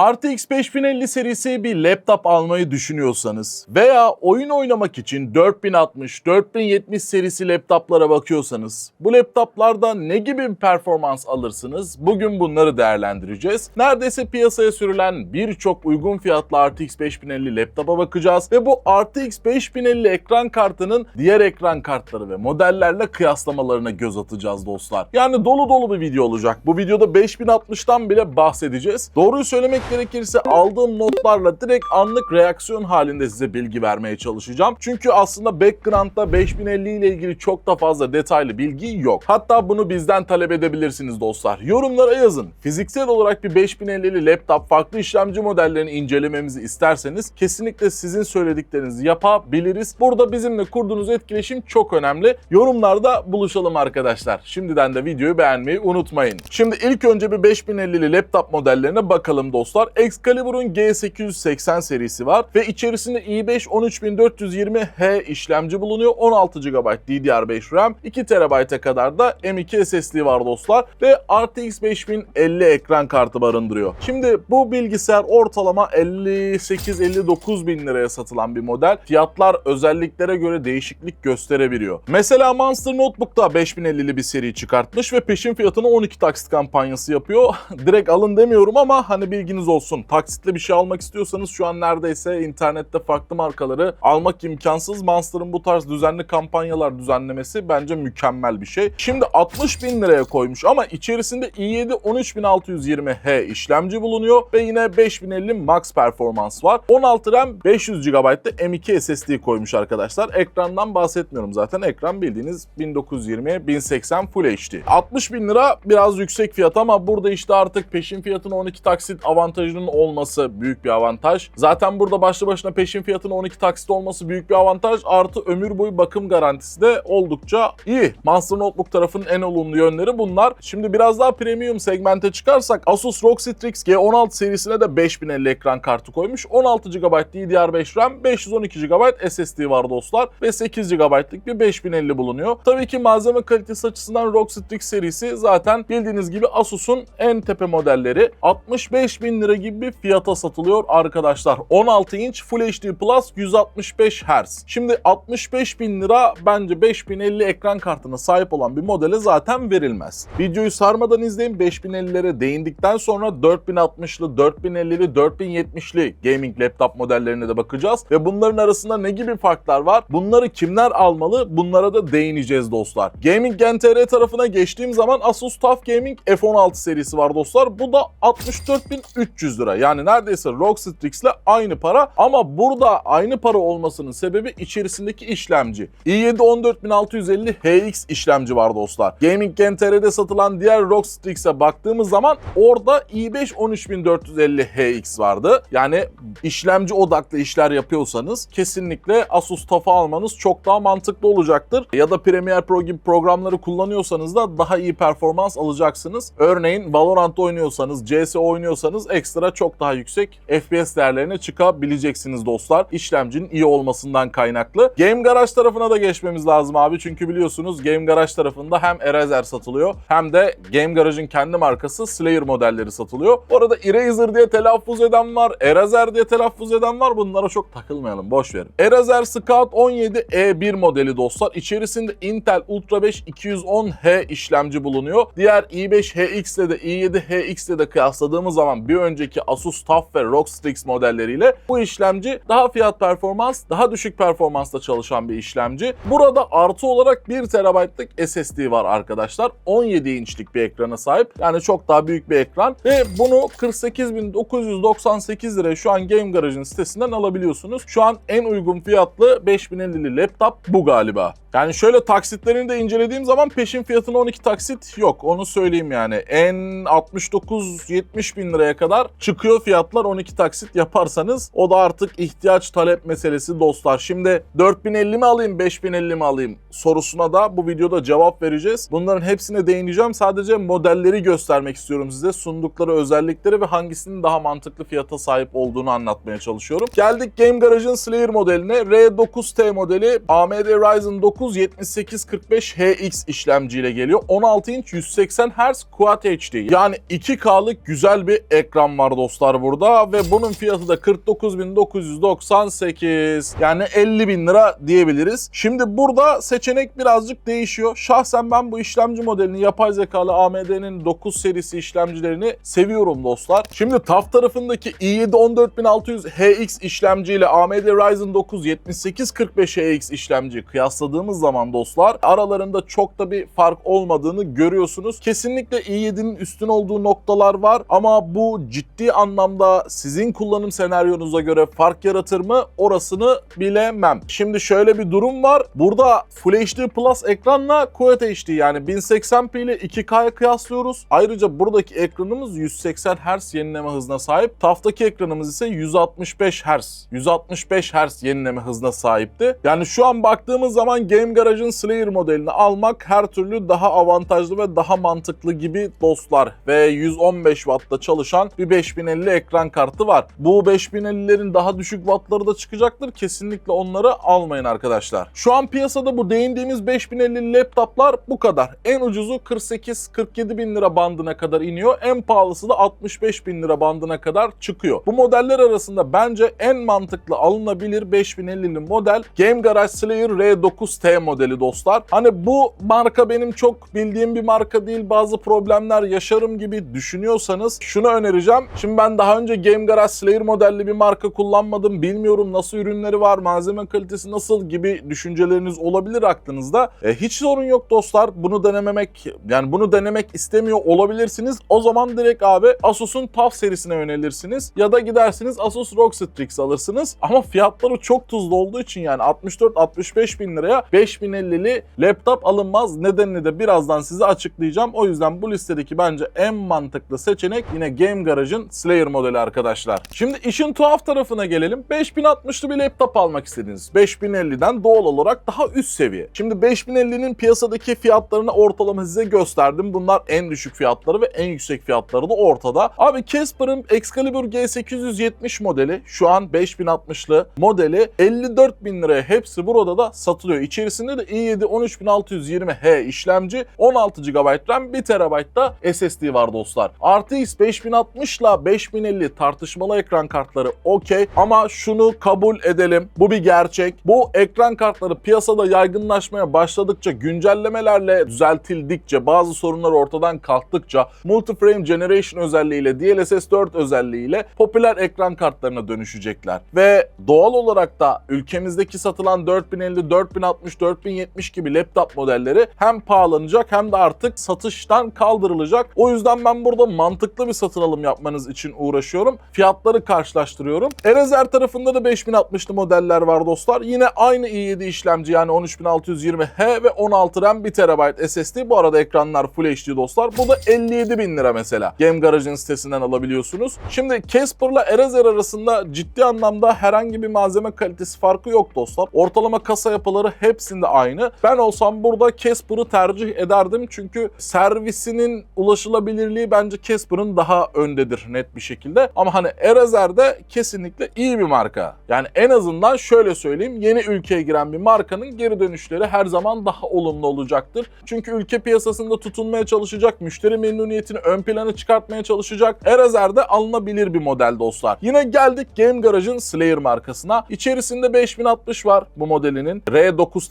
RTX 5050 serisi bir laptop almayı düşünüyorsanız veya oyun oynamak için 4060, 4070 serisi laptoplara bakıyorsanız bu laptoplarda ne gibi bir performans alırsınız? Bugün bunları değerlendireceğiz. Neredeyse piyasaya sürülen birçok uygun fiyatlı RTX 5050 laptopa bakacağız ve bu RTX 5050 ekran kartının diğer ekran kartları ve modellerle kıyaslamalarına göz atacağız dostlar. Yani dolu dolu bir video olacak. Bu videoda 5060'tan bile bahsedeceğiz. Doğruyu söylemek gerekirse aldığım notlarla direkt anlık reaksiyon halinde size bilgi vermeye çalışacağım. Çünkü aslında background'da 5050 ile ilgili çok da fazla detaylı bilgi yok. Hatta bunu bizden talep edebilirsiniz dostlar. Yorumlara yazın. Fiziksel olarak bir 5050'li laptop farklı işlemci modellerini incelememizi isterseniz kesinlikle sizin söylediklerinizi yapabiliriz. Burada bizimle kurduğunuz etkileşim çok önemli. Yorumlarda buluşalım arkadaşlar. Şimdiden de videoyu beğenmeyi unutmayın. Şimdi ilk önce bir 5050'li laptop modellerine bakalım dostlar. Excalibur'un G880 serisi var ve içerisinde i5 13420H işlemci bulunuyor. 16 GB DDR5 RAM, 2 TB'e kadar da M2 SSD var dostlar ve RTX 5050 ekran kartı barındırıyor. Şimdi bu bilgisayar ortalama 58-59 bin liraya satılan bir model. Fiyatlar özelliklere göre değişiklik gösterebiliyor. Mesela Monster Notebook'ta 5050'li bir seri çıkartmış ve peşin fiyatını 12 taksit kampanyası yapıyor. Direkt alın demiyorum ama hani bilginiz olsun. Taksitle bir şey almak istiyorsanız şu an neredeyse internette farklı markaları almak imkansız. Monster'ın bu tarz düzenli kampanyalar düzenlemesi bence mükemmel bir şey. Şimdi 60 bin liraya koymuş ama içerisinde i7 13620H işlemci bulunuyor ve yine 5050 Max performans var. 16 RAM 500 GB'da M2 SSD koymuş arkadaşlar. Ekrandan bahsetmiyorum zaten. Ekran bildiğiniz 1920 1080 Full HD. 60 bin lira biraz yüksek fiyat ama burada işte artık peşin fiyatın 12 taksit avantajının olması büyük bir avantaj. Zaten burada başlı başına peşin fiyatın 12 taksit olması büyük bir avantaj. Artı ömür boyu bakım garantisi de oldukça iyi. Monster Notebook tarafının en olumlu yönleri bunlar. Şimdi biraz daha premium segmente çıkarsak Asus ROG Strix G16 serisine de 5050 ekran kartı koymuş. 16 GB DDR5 RAM, 512 GB SSD var dostlar ve 8 GB'lık bir 5050 bulunuyor. Tabii ki malzeme kalitesi açısından ROG Strix serisi zaten bildiğiniz gibi Asus'un en tepe modelleri 65 bin lira gibi bir fiyata satılıyor arkadaşlar. 16 inç Full HD Plus 165 Hz. Şimdi 65 bin lira bence 5050 ekran kartına sahip olan bir modele zaten verilmez. Videoyu sarmadan izleyin 5050'lere değindikten sonra 4060'lı, 4050'li, 4070'li gaming laptop modellerine de bakacağız ve bunların arasında ne gibi farklar var? Bunları kimler almalı? Bunlara da değineceğiz dostlar. Gaming Gen TR tarafına geçtiğim zaman Asus TUF Gaming F16 serisi var dostlar. Bu da 64.300 lira. Yani neredeyse ROG Strix ile aynı para ama burada aynı para olmasının sebebi içerisindeki işlemci. i7 14650 HX işlemci var dostlar. Gaming Gen satılan diğer ROG Strix'e baktığımız zaman orada i5 13450 HX vardı. Yani işlemci odaklı işler yapıyorsanız kesinlikle Asus TUF'ı almanız çok daha mantıklı olacaktır. Ya da Premiere Pro gibi programları kullanıyorsanız da daha iyi performans alacaksınız. Örneğin Valorant oynuyorsanız, CS oynuyorsanız ekstra çok daha yüksek FPS değerlerine çıkabileceksiniz dostlar. İşlemcinin iyi olmasından kaynaklı. Game Garage tarafına da geçmemiz lazım abi. Çünkü biliyorsunuz Game Garage tarafında hem Eraser satılıyor hem de Game Garage'ın kendi markası Slayer modelleri satılıyor. Orada Eraser diye telaffuz eden var, Eraser diye telaffuz eden var. Bunlara çok takılmayalım, boş verin. Eraser Scout 17 E1 modeli dostlar. İçerisinde Intel Ultra 5 210H işlemci bulunuyor. Diğer i5 HX ile de i7 HX ile de kıyasladığımız zaman bir önceki Asus TUF ve ROG Strix modelleriyle bu işlemci daha fiyat performans, daha düşük performansla çalışan bir işlemci. Burada artı olarak 1 TB'lık SSD var arkadaşlar. 17 inçlik bir ekrana sahip. Yani çok daha büyük bir ekran ve bunu 48.998 liraya şu an Game Garage'ın sitesinden alabiliyorsunuz. Şu an en uygun fiyatlı 5050'li laptop bu galiba. Yani şöyle taksitlerini de incelediğim zaman peşin fiyatına 12 taksit yok. Onu söyleyeyim yani. En 69-70 bin liraya kadar çıkıyor fiyatlar 12 taksit yaparsanız. O da artık ihtiyaç talep meselesi dostlar. Şimdi 4050 mi alayım 5050 mi alayım sorusuna da bu videoda cevap vereceğiz. Bunların hepsine değineceğim. Sadece modelleri göstermek istiyorum size. Sundukları özellikleri ve hangisinin daha mantıklı fiyata sahip olduğunu anlatmaya çalışıyorum. Geldik Game Garage'ın Slayer modeline. R9T modeli AMD Ryzen 9 797845HX işlemciyle geliyor. 16 inç 180 Hz Quad HD. Yani 2K'lık güzel bir ekran var dostlar burada ve bunun fiyatı da 49.998. Yani 50 bin lira diyebiliriz. Şimdi burada seçenek birazcık değişiyor. Şahsen ben bu işlemci modelini yapay zekalı AMD'nin 9 serisi işlemcilerini seviyorum dostlar. Şimdi TAF tarafındaki i7 14600 HX işlemci ile AMD Ryzen 9 7845 HX işlemci kıyasladığımız zaman dostlar aralarında çok da bir fark olmadığını görüyorsunuz. Kesinlikle i7'nin üstün olduğu noktalar var ama bu ciddi anlamda sizin kullanım senaryonuza göre fark yaratır mı orasını bilemem. Şimdi şöyle bir durum var. Burada Full HD Plus ekranla Quad HD yani 1080p ile 2K'ya kıyaslıyoruz. Ayrıca buradaki ekranımız 180 Hz yenileme hızına sahip. TAF'taki ekranımız ise 165 Hz. 165 Hz yenileme hızına sahipti. Yani şu an baktığımız zaman Game Garage'ın Slayer modelini almak her türlü daha avantajlı ve daha mantıklı gibi dostlar. Ve 115 Watt'ta çalışan bir 5050 ekran kartı var. Bu 5050'lerin daha düşük wattları da çıkacaktır. Kesinlikle onları almayın arkadaşlar. Şu an piyasada bu değindiğimiz 5050 laptoplar bu kadar. En ucuzu 48-47 bin lira bandına kadar iniyor. En pahalısı da 65 bin lira bandına kadar çıkıyor. Bu modeller arasında bence en mantıklı alınabilir 5050'li model Game Garage Slayer R9T modeli dostlar. Hani bu marka benim çok bildiğim bir marka değil. Bazı problemler yaşarım gibi düşünüyorsanız şunu önereceğim. Şimdi ben daha önce Game Garage Slayer modelli bir marka kullanmadım. Bilmiyorum nasıl ürünleri var, malzeme kalitesi nasıl gibi düşünceleriniz olabilir aklınızda. E, hiç sorun yok dostlar. Bunu denememek yani bunu denemek istemiyor olabilirsiniz. O zaman direkt abi Asus'un TUF serisine yönelirsiniz ya da gidersiniz Asus ROG Strix alırsınız. Ama fiyatları çok tuzlu olduğu için yani 64-65 bin liraya 5050'li laptop alınmaz. Nedenini de birazdan size açıklayacağım. O yüzden bu listedeki bence en mantıklı seçenek yine Game Garage'ın Slayer modeli arkadaşlar. Şimdi işin tuhaf tarafına gelelim. 5060'lı bir laptop almak istediniz. 5050'den doğal olarak daha üst seviye. Şimdi 5050'nin piyasadaki fiyatlarını ortalama size gösterdim. Bunlar en düşük fiyatları ve en yüksek fiyatları da ortada. Abi Casper'ın Excalibur G870 modeli şu an 5060'lı modeli 54 bin liraya hepsi burada da satılıyor. İçerisinde de i7 13620H işlemci 16 GB RAM 1 TB da SSD var dostlar. RTX 5060 ile 5050 tartışmalı ekran kartları okey ama şunu kabul edelim. Bu bir gerçek. Bu ekran kartları piyasada yaygınlaşmaya başladıkça güncellemelerle düzeltildikçe bazı sorunlar ortadan kalktıkça Multiframe Generation özelliğiyle DLSS 4 özelliğiyle popüler ekran kartlarına dönüşecekler. Ve doğal olarak da ülkemizdeki satılan 4050, 4060, 4070 gibi laptop modelleri hem pahalanacak hem de artık satıştan kaldırılacak. O yüzden ben burada mantıklı bir satın alım yapmanız için uğraşıyorum. Fiyatları karşılaştırıyorum. Erazer tarafında da 5060'lı modeller var dostlar. Yine aynı i7 işlemci yani 13620H ve 16 RAM 1 TB SSD. Bu arada ekranlar Full HD dostlar. Bu da 57 bin lira mesela. Game Garage'ın sitesinden alabiliyorsunuz. Şimdi Casper'la Eraser arasında ciddi anlamda herhangi bir malzeme kalitesi farkı yok dostlar. Ortalama kasa yapıları hepsinde aynı. Ben olsam burada Casper'ı tercih ederdim çünkü servisinin ulaşılabilirliği bence Casper'ın daha öndedir net bir şekilde. Ama hani Eraser de kesinlikle iyi bir marka. Yani en azından şöyle söyleyeyim yeni ülkeye giren bir markanın geri dönüşleri her zaman daha olumlu olacaktır. Çünkü ülke piyasasında tutunmaya çalışacak, müşteri memnuniyetini ön plana çıkartmaya çalışacak. Eraser de alınabilir bir model dostlar. Yine geldik Game Garage'ın Slayer markasına. İçerisinde 5060 var bu modelinin.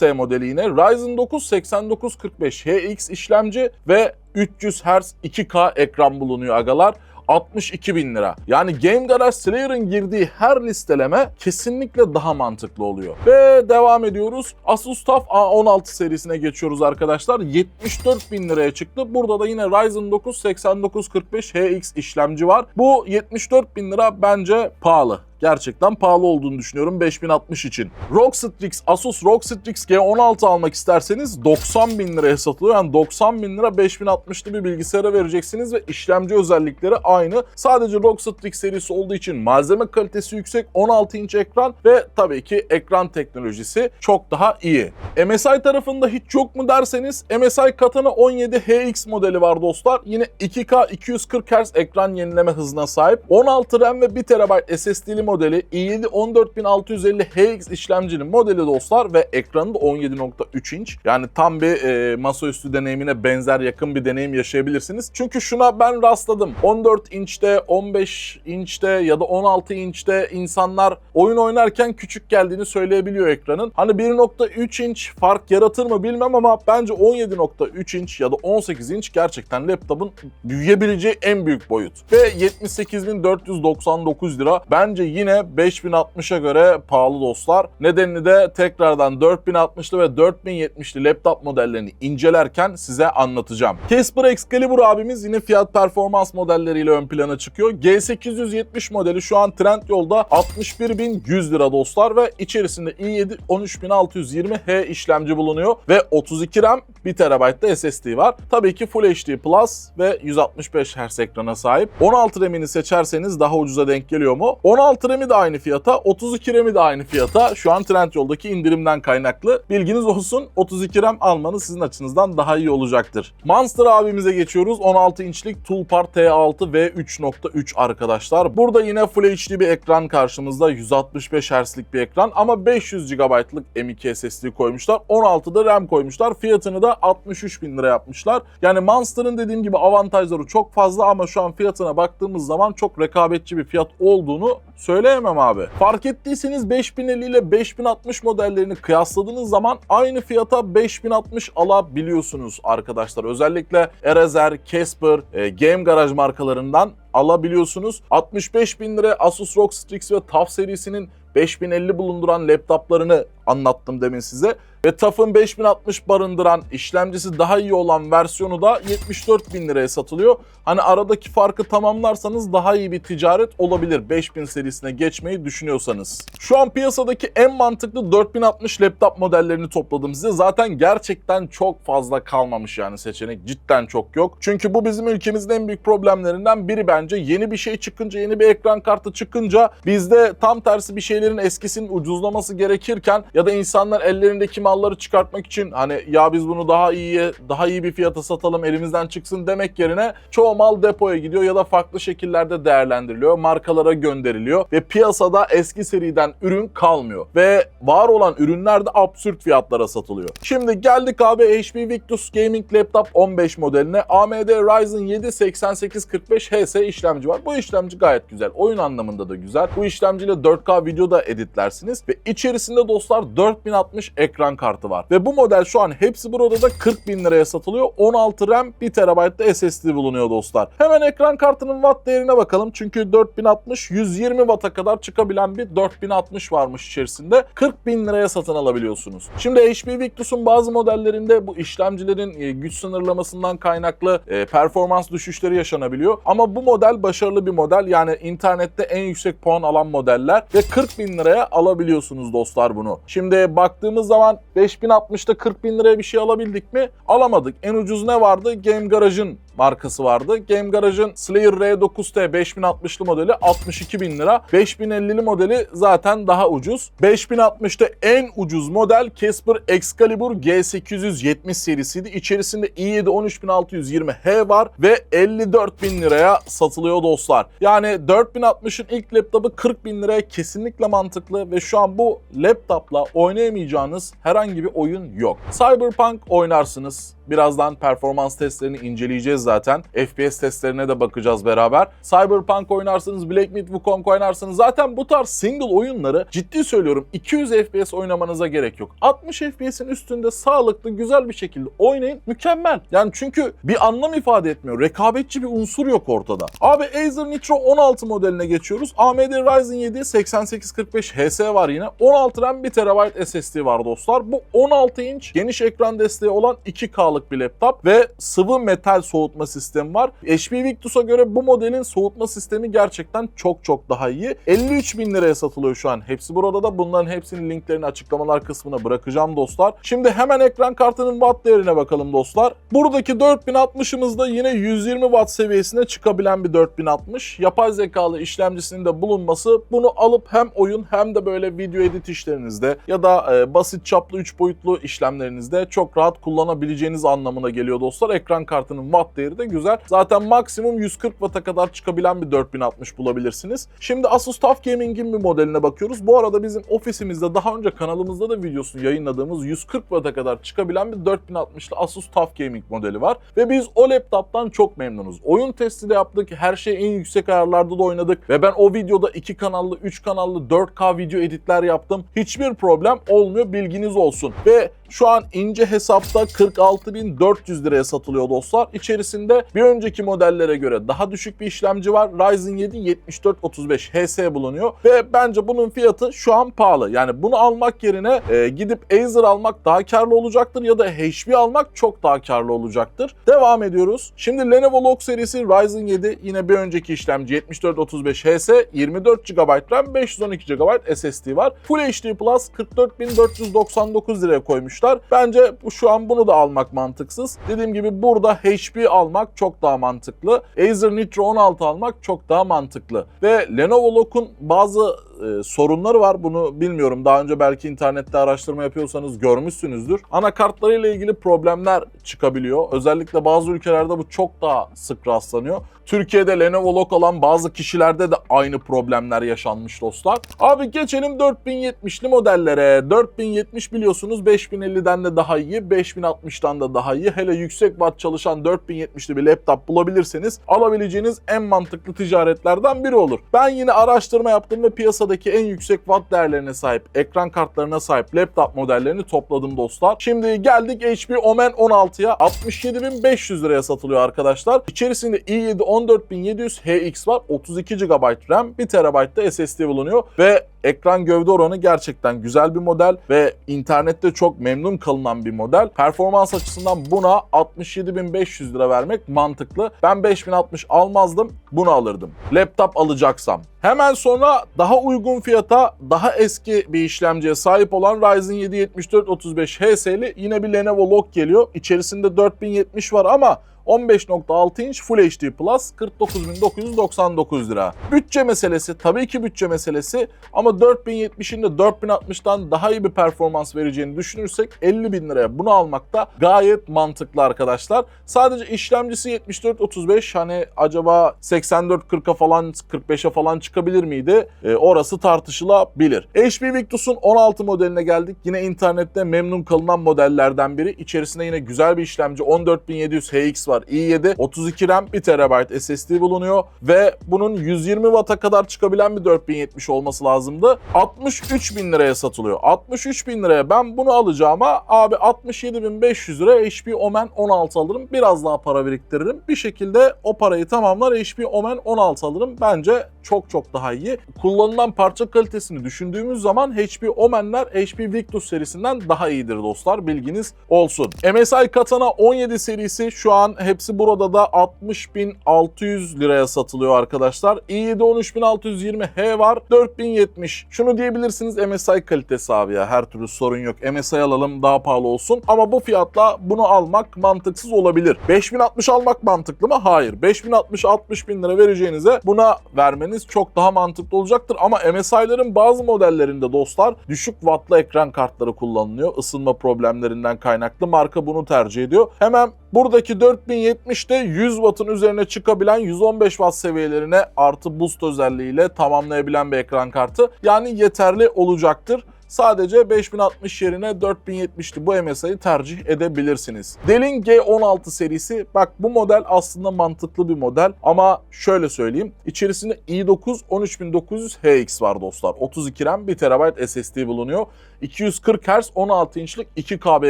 R9T modeli yine. Ryzen 9 8945 HX işlemci ve 300 Hz 2K ekran bulunuyor agalar. 62 bin lira. Yani Game Garage Slayer'ın girdiği her listeleme kesinlikle daha mantıklı oluyor. Ve devam ediyoruz. Asus TUF A16 serisine geçiyoruz arkadaşlar. 74 bin liraya çıktı. Burada da yine Ryzen 9 8945 HX işlemci var. Bu 74 bin lira bence pahalı gerçekten pahalı olduğunu düşünüyorum 5060 için. ROG Strix, Asus ROG Strix G16 almak isterseniz 90 bin liraya satılıyor. Yani 90 bin lira 5060'lı bir bilgisayara vereceksiniz ve işlemci özellikleri aynı. Sadece ROG Strix serisi olduğu için malzeme kalitesi yüksek, 16 inç ekran ve tabii ki ekran teknolojisi çok daha iyi. MSI tarafında hiç yok mu derseniz MSI Katana 17 HX modeli var dostlar. Yine 2K 240 Hz ekran yenileme hızına sahip. 16 RAM ve 1 TB SSD'li modeli i7 14650 HX işlemcinin modeli dostlar ve ekranı da 17.3 inç. Yani tam bir e, masaüstü deneyimine benzer yakın bir deneyim yaşayabilirsiniz. Çünkü şuna ben rastladım. 14 inçte, 15 inçte ya da 16 inçte insanlar oyun oynarken küçük geldiğini söyleyebiliyor ekranın. Hani 1.3 inç fark yaratır mı bilmem ama bence 17.3 inç ya da 18 inç gerçekten laptopun büyüyebileceği en büyük boyut. Ve 78.499 lira bence yine 5060'a göre pahalı dostlar. Nedenini de tekrardan 4060'lı ve 4070'li laptop modellerini incelerken size anlatacağım. Casper Excalibur abimiz yine fiyat performans modelleriyle ön plana çıkıyor. G870 modeli şu an Trendyol'da 61.100 lira dostlar ve içerisinde i7 13620H işlemci bulunuyor ve 32 RAM 1 TB SSD var. Tabii ki Full HD Plus ve 165 Hz ekrana sahip. 16 RAM'ini seçerseniz daha ucuza denk geliyor mu? 16 RAM'i de aynı fiyata, 32 RAM'i de aynı fiyata. Şu an Trendyol'daki indirimden kaynaklı. Bilginiz olsun 32 RAM almanız sizin açınızdan daha iyi olacaktır. Monster abimize geçiyoruz. 16 inçlik Toolpar T6 ve 3.3 arkadaşlar. Burada yine Full HD bir ekran karşımızda. 165 Hz'lik bir ekran ama 500 GB'lık M.2 SSD koymuşlar. 16'da RAM koymuşlar. Fiyatını da 63 bin lira yapmışlar. Yani Monster'ın dediğim gibi avantajları çok fazla ama şu an fiyatına baktığımız zaman çok rekabetçi bir fiyat olduğunu söyleyemem abi. Fark ettiyseniz 5050 ile 5060 modellerini kıyasladığınız zaman aynı fiyata 5060 alabiliyorsunuz arkadaşlar. Özellikle Razer, Casper, e, Game Garage markalarından alabiliyorsunuz. 65 bin lira Asus ROG Strix ve TUF serisinin 5050 bulunduran laptoplarını anlattım demin size. Ve TUF'ın 5060 barındıran işlemcisi daha iyi olan versiyonu da 74 bin liraya satılıyor. Hani aradaki farkı tamamlarsanız daha iyi bir ticaret olabilir 5000 serisine geçmeyi düşünüyorsanız. Şu an piyasadaki en mantıklı 4060 laptop modellerini topladım size. Zaten gerçekten çok fazla kalmamış yani seçenek cidden çok yok. Çünkü bu bizim ülkemizin en büyük problemlerinden biri bence. Yeni bir şey çıkınca, yeni bir ekran kartı çıkınca bizde tam tersi bir şeylerin eskisinin ucuzlaması gerekirken ya da insanlar ellerindeki malları çıkartmak için hani ya biz bunu daha iyiye, daha iyi bir fiyata satalım elimizden çıksın demek yerine çoğu mal depoya gidiyor ya da farklı şekillerde değerlendiriliyor, markalara gönderiliyor ve piyasada eski seriden ürün kalmıyor ve var olan ürünler de absürt fiyatlara satılıyor. Şimdi geldik abi HP Victus Gaming Laptop 15 modeline AMD Ryzen 7 8845 HS işlemci var. Bu işlemci gayet güzel. Oyun anlamında da güzel. Bu işlemciyle 4K video da editlersiniz ve içerisinde dostlar 4060 ekran kartı var. Ve bu model şu an hepsi burada da 40 bin liraya satılıyor. 16 RAM 1 TB da SSD bulunuyor dostlar. Hemen ekran kartının watt değerine bakalım. Çünkü 4060 120 Watt'a kadar çıkabilen bir 4060 varmış içerisinde. 40 bin liraya satın alabiliyorsunuz. Şimdi HP Victus'un bazı modellerinde bu işlemcilerin e, güç sınırlamasından kaynaklı e, performans düşüşleri yaşanabiliyor. Ama bu model başarılı bir model. Yani internette en yüksek puan alan modeller ve 40 bin liraya alabiliyorsunuz dostlar bunu. Şimdi baktığımız zaman 5060'da 40 bin liraya bir şey alabildik mi? Alamadık. En ucuz ne vardı? Game Garage'ın markası vardı. Game Garage'ın Slayer R9T 5060'lı modeli 62 bin lira. 5050'li modeli zaten daha ucuz. 5060'ta en ucuz model Casper Excalibur G870 serisiydi. İçerisinde i7 13620H var ve 54 bin liraya satılıyor dostlar. Yani 4060'ın ilk laptopu 40 bin liraya kesinlikle mantıklı ve şu an bu laptopla oynayamayacağınız herhangi bir oyun yok. Cyberpunk oynarsınız. Birazdan performans testlerini inceleyeceğiz zaten. FPS testlerine de bakacağız beraber. Cyberpunk oynarsınız, Black Myth Wukong oynarsınız. Zaten bu tarz single oyunları ciddi söylüyorum 200 FPS oynamanıza gerek yok. 60 FPS'in üstünde sağlıklı, güzel bir şekilde oynayın. Mükemmel. Yani çünkü bir anlam ifade etmiyor. Rekabetçi bir unsur yok ortada. Abi Acer Nitro 16 modeline geçiyoruz. AMD Ryzen 7 8845 HS var yine. 16 RAM 1 TB SSD var dostlar. Bu 16 inç geniş ekran desteği olan 2K'lık bir laptop ve sıvı metal soğutma sistemi var. HP Victus'a göre bu modelin soğutma sistemi gerçekten çok çok daha iyi. 53 bin liraya satılıyor şu an. Hepsi burada da bunların hepsinin linklerini açıklamalar kısmına bırakacağım dostlar. Şimdi hemen ekran kartının watt değerine bakalım dostlar. Buradaki 4060'ımızda yine 120 watt seviyesine çıkabilen bir 4060. Yapay zekalı işlemcisinin de bulunması bunu alıp hem oyun hem de böyle video edit işlerinizde ya da e, basit çaplı 3 boyutlu işlemlerinizde çok rahat kullanabileceğiniz istediğiniz anlamına geliyor dostlar. Ekran kartının watt değeri de güzel. Zaten maksimum 140 Watt'a kadar çıkabilen bir 4060 bulabilirsiniz. Şimdi Asus TUF Gaming'in bir modeline bakıyoruz. Bu arada bizim ofisimizde daha önce kanalımızda da videosunu yayınladığımız 140 Watt'a kadar çıkabilen bir 4060'lı Asus TUF Gaming modeli var. Ve biz o laptoptan çok memnunuz. Oyun testi de yaptık. Her şey en yüksek ayarlarda da oynadık. Ve ben o videoda 2 kanallı, 3 kanallı 4K video editler yaptım. Hiçbir problem olmuyor bilginiz olsun. Ve şu an ince hesapta 46.400 liraya satılıyor dostlar. İçerisinde bir önceki modellere göre daha düşük bir işlemci var. Ryzen 7 7435 HS bulunuyor ve bence bunun fiyatı şu an pahalı. Yani bunu almak yerine e, gidip Acer almak daha karlı olacaktır ya da HP almak çok daha karlı olacaktır. Devam ediyoruz. Şimdi Lenovo Log serisi Ryzen 7 yine bir önceki işlemci 7435 HS 24 GB RAM 512 GB SSD var. Full HD Plus 44.499 liraya koymuşlar. Bence şu an bunu da almak mantıksız. Dediğim gibi burada HP almak çok daha mantıklı. Acer Nitro 16 almak çok daha mantıklı. Ve Lenovo Log'un bazı e, sorunları var. Bunu bilmiyorum. Daha önce belki internette araştırma yapıyorsanız görmüşsünüzdür. Anakartlarıyla ilgili problemler çıkabiliyor. Özellikle bazı ülkelerde bu çok daha sık rastlanıyor. Türkiye'de Lenovo Log alan bazı kişilerde de aynı problemler yaşanmış dostlar. Abi geçelim 4070'li modellere. 4070 biliyorsunuz 5050'den de daha iyi, 5060'dan da daha iyi. Hele yüksek watt çalışan 4070'li bir laptop bulabilirseniz alabileceğiniz en mantıklı ticaretlerden biri olur. Ben yine araştırma yaptım ve piyasadaki en yüksek watt değerlerine sahip, ekran kartlarına sahip laptop modellerini topladım dostlar. Şimdi geldik HP Omen 16'ya. 67.500 liraya satılıyor arkadaşlar. İçerisinde i7 14700 HX var. 32 GB RAM, 1 TB de SSD bulunuyor ve ekran gövde oranı gerçekten güzel bir model ve internette çok memnun kalınan bir model. Performans açısından buna 67.500 lira vermek mantıklı. Ben 5060 almazdım, bunu alırdım. Laptop alacaksam. Hemen sonra daha uygun fiyata daha eski bir işlemciye sahip olan Ryzen 7 7435 HS'li yine bir Lenovo Log geliyor. İçerisinde 4070 var ama 15.6 inç Full HD Plus 49.999 lira. Bütçe meselesi tabii ki bütçe meselesi ama 4070'in de 4060'dan daha iyi bir performans vereceğini düşünürsek 50 bin liraya bunu almak da gayet mantıklı arkadaşlar. Sadece işlemcisi 7435 hani acaba 8440'a falan 45'e falan çıkabilir miydi? E, orası tartışılabilir. HP Victus'un 16 modeline geldik. Yine internette memnun kalınan modellerden biri. İçerisinde yine güzel bir işlemci 14700 HX var. İ7, 32 RAM, 1 TB SSD bulunuyor ve bunun 120 Watt'a kadar çıkabilen bir 4070 olması lazımdı. 63 bin liraya satılıyor. 63 bin liraya ben bunu alacağıma abi 67.500 lira HP Omen 16 alırım. Biraz daha para biriktiririm. Bir şekilde o parayı tamamlar HP Omen 16 alırım. Bence çok çok daha iyi. Kullanılan parça kalitesini düşündüğümüz zaman HP Omen'ler HP Victus serisinden daha iyidir dostlar. Bilginiz olsun. MSI Katana 17 serisi şu an hepsi burada da 60.600 liraya satılıyor arkadaşlar. i7 13620H var 4070. Şunu diyebilirsiniz MSI kalitesi abi ya her türlü sorun yok. MSI alalım daha pahalı olsun ama bu fiyatla bunu almak mantıksız olabilir. 5060 almak mantıklı mı? Hayır. 5060 60 bin lira vereceğinize buna vermeniz çok daha mantıklı olacaktır ama MSI'ların bazı modellerinde dostlar düşük wattlı ekran kartları kullanılıyor. Isınma problemlerinden kaynaklı marka bunu tercih ediyor. Hemen buradaki 4070'te 100 wattın üzerine çıkabilen 115 watt seviyelerine artı boost özelliğiyle tamamlayabilen bir ekran kartı. Yani yeterli olacaktır. Sadece 5060 yerine 4070'li bu MSI'yi tercih edebilirsiniz. Dell'in G16 serisi bak bu model aslında mantıklı bir model ama şöyle söyleyeyim. İçerisinde i9 13900 HX var dostlar. 32 RAM 1 TB SSD bulunuyor. 240 Hz 16 inçlik 2K bir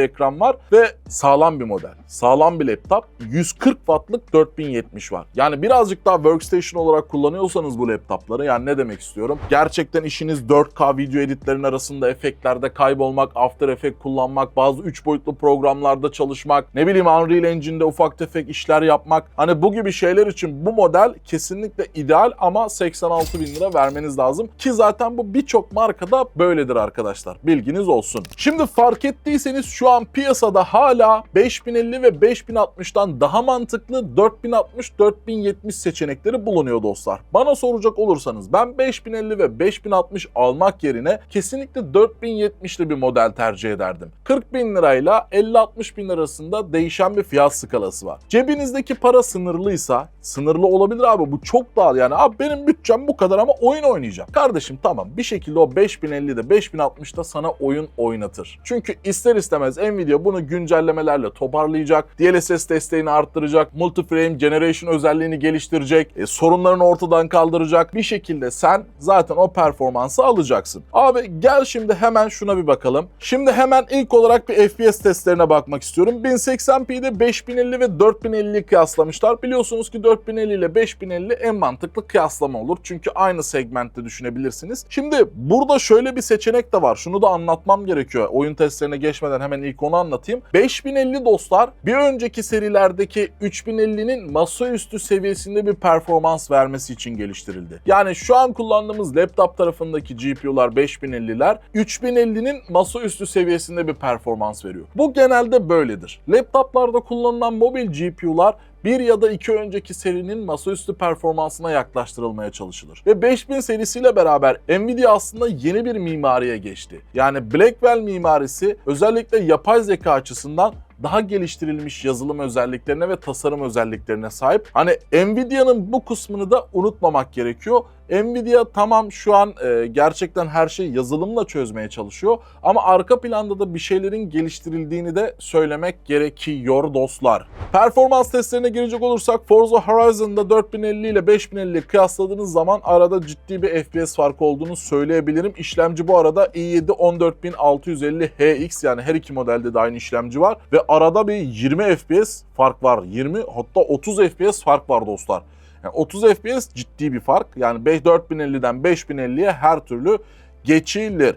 ekran var ve sağlam bir model. Sağlam bir laptop. 140 wattlık 4070 var. Yani birazcık daha workstation olarak kullanıyorsanız bu laptopları yani ne demek istiyorum? Gerçekten işiniz 4K video editlerin arasında efektlerde kaybolmak, After Effects kullanmak, bazı 3 boyutlu programlarda çalışmak, ne bileyim Unreal Engine'de ufak tefek işler yapmak. Hani bu gibi şeyler için bu model kesinlikle ideal ama 86 bin lira vermeniz lazım. Ki zaten bu birçok markada böyledir arkadaşlar. Bilginiz olsun. Şimdi fark ettiyseniz şu an piyasada hala 5050 ve 5060'dan daha mantıklı 4060-4070 seçenekleri bulunuyor dostlar. Bana soracak olursanız ben 5050 ve 5060 almak yerine kesinlikle 4070'li bir model tercih ederdim. 40 bin lirayla 50-60 bin arasında değişen bir fiyat skalası var. Cebinizdeki para sınırlıysa, sınırlı olabilir abi bu çok daha yani abi benim bütçem bu kadar ama oyun oynayacağım. Kardeşim tamam bir şekilde o 5050'de 5060'da sana oyun oynatır. Çünkü ister istemez Nvidia bunu güncellemelerle toparlayacak, DLSS desteğini arttıracak, multiframe generation özelliğini geliştirecek, e, sorunlarını ortadan kaldıracak. Bir şekilde sen zaten o performansı alacaksın. Abi gel şimdi hemen şuna bir bakalım. Şimdi hemen ilk olarak bir FPS testlerine bakmak istiyorum. 1080p'de 5050 ve 4050'yi kıyaslamışlar. Biliyorsunuz ki 4050 ile 5050 en mantıklı kıyaslama olur. Çünkü aynı segmentte düşünebilirsiniz. Şimdi burada şöyle bir seçenek de var. Şunu da anlatmam gerekiyor. Oyun testlerine geçmeden hemen ilk onu anlatayım. 5050 dostlar bir önceki serilerdeki 3050'nin masaüstü seviyesinde bir performans vermesi için geliştirildi. Yani şu an kullandığımız laptop tarafındaki GPU'lar 5050'ler 3050'nin masaüstü seviyesinde bir performans veriyor. Bu genelde böyledir. Laptoplarda kullanılan mobil GPU'lar bir ya da iki önceki serinin masaüstü performansına yaklaştırılmaya çalışılır. Ve 5000 serisiyle beraber Nvidia aslında yeni bir mimariye geçti. Yani Blackwell mimarisi özellikle yapay zeka açısından daha geliştirilmiş yazılım özelliklerine ve tasarım özelliklerine sahip. Hani Nvidia'nın bu kısmını da unutmamak gerekiyor. Nvidia tamam şu an e, gerçekten her şeyi yazılımla çözmeye çalışıyor ama arka planda da bir şeylerin geliştirildiğini de söylemek gerekiyor dostlar. Performans testlerine girecek olursak Forza Horizon'da 4050 ile 5050 kıyasladığınız zaman arada ciddi bir FPS farkı olduğunu söyleyebilirim. İşlemci bu arada i7 14650HX yani her iki modelde de aynı işlemci var ve arada bir 20 FPS fark var. 20 hatta 30 FPS fark var dostlar. Yani 30 FPS ciddi bir fark. Yani 4050'den 5050'ye her türlü geçilir.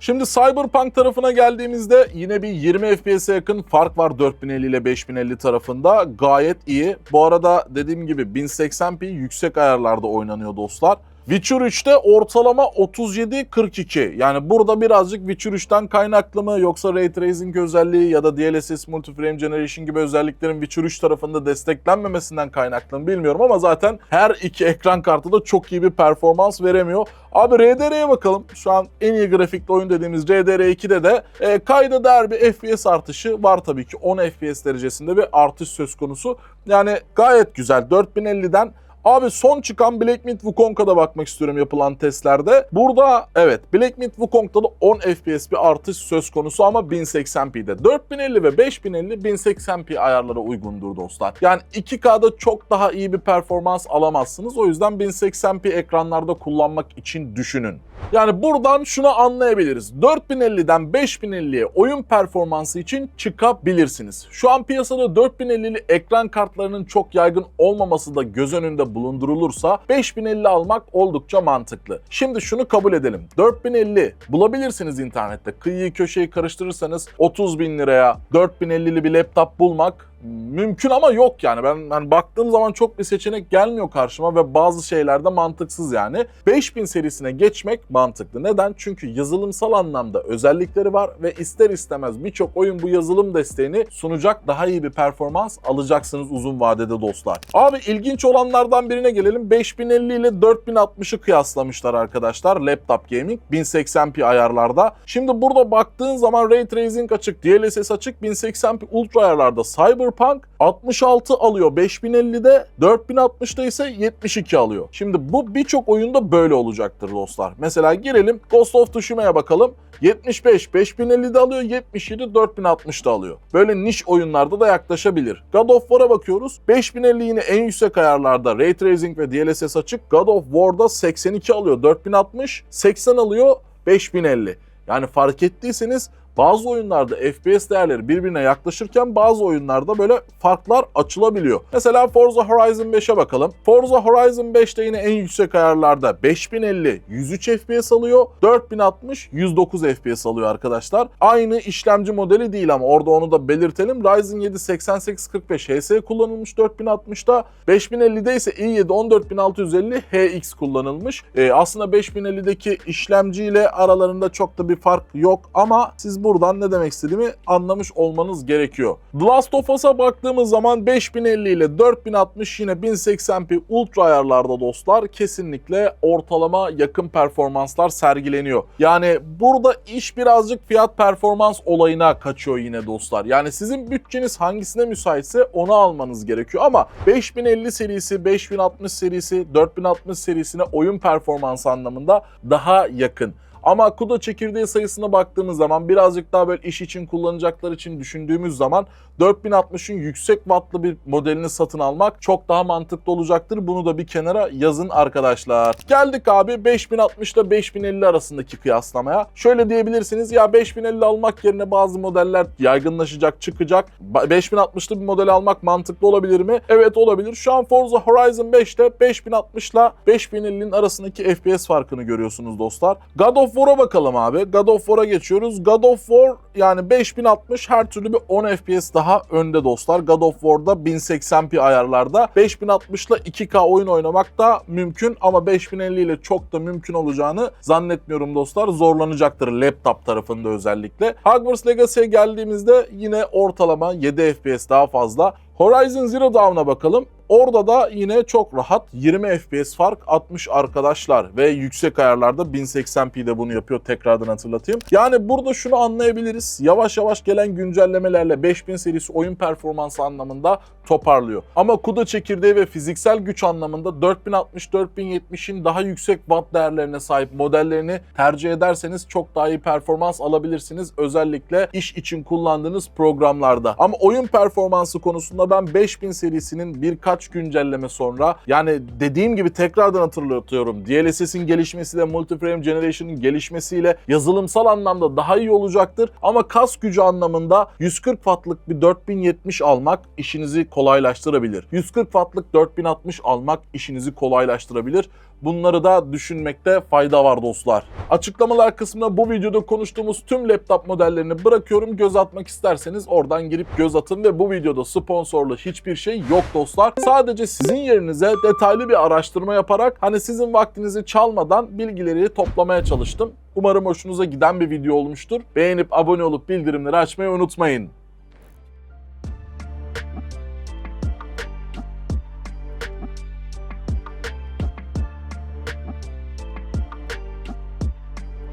Şimdi Cyberpunk tarafına geldiğimizde yine bir 20 FPS'e yakın fark var 4050 ile 5050 tarafında. Gayet iyi. Bu arada dediğim gibi 1080p yüksek ayarlarda oynanıyor dostlar. Witcher 3'te ortalama 37-42. Yani burada birazcık Witcher 3'ten kaynaklı mı yoksa Ray Tracing özelliği ya da DLSS Multiframe Generation gibi özelliklerin Witcher 3 tarafında desteklenmemesinden kaynaklı mı bilmiyorum ama zaten her iki ekran kartı da çok iyi bir performans veremiyor. Abi RDR'ye bakalım. Şu an en iyi grafikli oyun dediğimiz RDR2'de de e, kayda değer bir FPS artışı var tabii ki. 10 FPS derecesinde bir artış söz konusu. Yani gayet güzel. 4050'den Abi son çıkan Black Myth Wukong'a bakmak istiyorum yapılan testlerde. Burada evet Black Myth Wukong'da da 10 FPS bir artış söz konusu ama 1080p'de. 4050 ve 5050 1080p ayarlara uygundur dostlar. Yani 2K'da çok daha iyi bir performans alamazsınız. O yüzden 1080p ekranlarda kullanmak için düşünün. Yani buradan şunu anlayabiliriz. 4050'den 5050'ye oyun performansı için çıkabilirsiniz. Şu an piyasada 4050'li ekran kartlarının çok yaygın olmaması da göz önünde bulundurulursa 5050 almak oldukça mantıklı. Şimdi şunu kabul edelim. 4050 bulabilirsiniz internette. Kıyıyı köşeyi karıştırırsanız 30 bin liraya 4050'li bir laptop bulmak mümkün ama yok yani. Ben hani baktığım zaman çok bir seçenek gelmiyor karşıma ve bazı şeyler de mantıksız yani. 5000 serisine geçmek mantıklı. Neden? Çünkü yazılımsal anlamda özellikleri var ve ister istemez birçok oyun bu yazılım desteğini sunacak daha iyi bir performans alacaksınız uzun vadede dostlar. Abi ilginç olanlardan birine gelelim. 5050 ile 4060'ı kıyaslamışlar arkadaşlar. Laptop gaming 1080p ayarlarda. Şimdi burada baktığın zaman Ray Tracing açık, DLSS açık, 1080p ultra ayarlarda Cyber Cyberpunk 66 alıyor 5050'de, 4060'da ise 72 alıyor. Şimdi bu birçok oyunda böyle olacaktır dostlar. Mesela girelim Ghost of Tsushima'ya bakalım. 75 5050'de alıyor, 77 4060'da alıyor. Böyle niş oyunlarda da yaklaşabilir. God of War'a bakıyoruz. 5050 yine en yüksek ayarlarda Ray Tracing ve DLSS açık. God of War'da 82 alıyor, 4060, 80 alıyor, 5050. Yani fark ettiyseniz bazı oyunlarda FPS değerleri birbirine yaklaşırken bazı oyunlarda böyle farklar açılabiliyor. Mesela Forza Horizon 5'e bakalım. Forza Horizon 5'te yine en yüksek ayarlarda 5050 103 FPS alıyor. 4060 109 FPS alıyor arkadaşlar. Aynı işlemci modeli değil ama orada onu da belirtelim. Ryzen 7 8845 HS kullanılmış 4060'da. 5050'de ise i7 14650 HX kullanılmış. Ee, aslında 5050'deki işlemciyle aralarında çok da bir fark yok ama siz buradan ne demek istediğimi anlamış olmanız gerekiyor. The Last of Us'a baktığımız zaman 5050 ile 4060 yine 1080p ultra ayarlarda dostlar kesinlikle ortalama yakın performanslar sergileniyor. Yani burada iş birazcık fiyat performans olayına kaçıyor yine dostlar. Yani sizin bütçeniz hangisine müsaitse onu almanız gerekiyor ama 5050 serisi, 5060 serisi, 4060 serisine oyun performansı anlamında daha yakın. Ama CUDA çekirdeği sayısına baktığımız zaman birazcık daha böyle iş için kullanacaklar için düşündüğümüz zaman 4060'ın yüksek wattlı bir modelini satın almak çok daha mantıklı olacaktır. Bunu da bir kenara yazın arkadaşlar. Geldik abi 5060 ile 5050 arasındaki kıyaslamaya. Şöyle diyebilirsiniz ya 5050 almak yerine bazı modeller yaygınlaşacak, çıkacak. Ba- 5060'lı bir model almak mantıklı olabilir mi? Evet olabilir. Şu an Forza Horizon 5'te 5060 ile 5050'nin arasındaki FPS farkını görüyorsunuz dostlar. God of War'a bakalım abi. God of War'a geçiyoruz. God of War yani 5060 her türlü bir 10 FPS daha önde dostlar. God of War'da 1080p ayarlarda. 5060 ile 2K oyun oynamak da mümkün ama 5050 ile çok da mümkün olacağını zannetmiyorum dostlar. Zorlanacaktır laptop tarafında özellikle. Hogwarts Legacy'ye geldiğimizde yine ortalama 7 FPS daha fazla. Horizon Zero Dawn'a bakalım. Orada da yine çok rahat 20 FPS fark atmış arkadaşlar ve yüksek ayarlarda 1080p'de bunu yapıyor tekrardan hatırlatayım. Yani burada şunu anlayabiliriz. Yavaş yavaş gelen güncellemelerle 5000 serisi oyun performansı anlamında toparlıyor. Ama CUDA çekirdeği ve fiziksel güç anlamında 4060-4070'in daha yüksek watt değerlerine sahip modellerini tercih ederseniz çok daha iyi performans alabilirsiniz. Özellikle iş için kullandığınız programlarda. Ama oyun performansı konusunda ben 5000 serisinin güncelleme sonra yani dediğim gibi tekrardan hatırlatıyorum. DLSS'in gelişmesiyle Multiframe Generation'ın gelişmesiyle yazılımsal anlamda daha iyi olacaktır. Ama kas gücü anlamında 140 wattlık bir 4070 almak işinizi kolaylaştırabilir. 140 wattlık 4060 almak işinizi kolaylaştırabilir. Bunları da düşünmekte fayda var dostlar. Açıklamalar kısmına bu videoda konuştuğumuz tüm laptop modellerini bırakıyorum. Göz atmak isterseniz oradan girip göz atın ve bu videoda sponsorlu hiçbir şey yok dostlar. Sadece sizin yerinize detaylı bir araştırma yaparak hani sizin vaktinizi çalmadan bilgileri toplamaya çalıştım. Umarım hoşunuza giden bir video olmuştur. Beğenip abone olup bildirimleri açmayı unutmayın.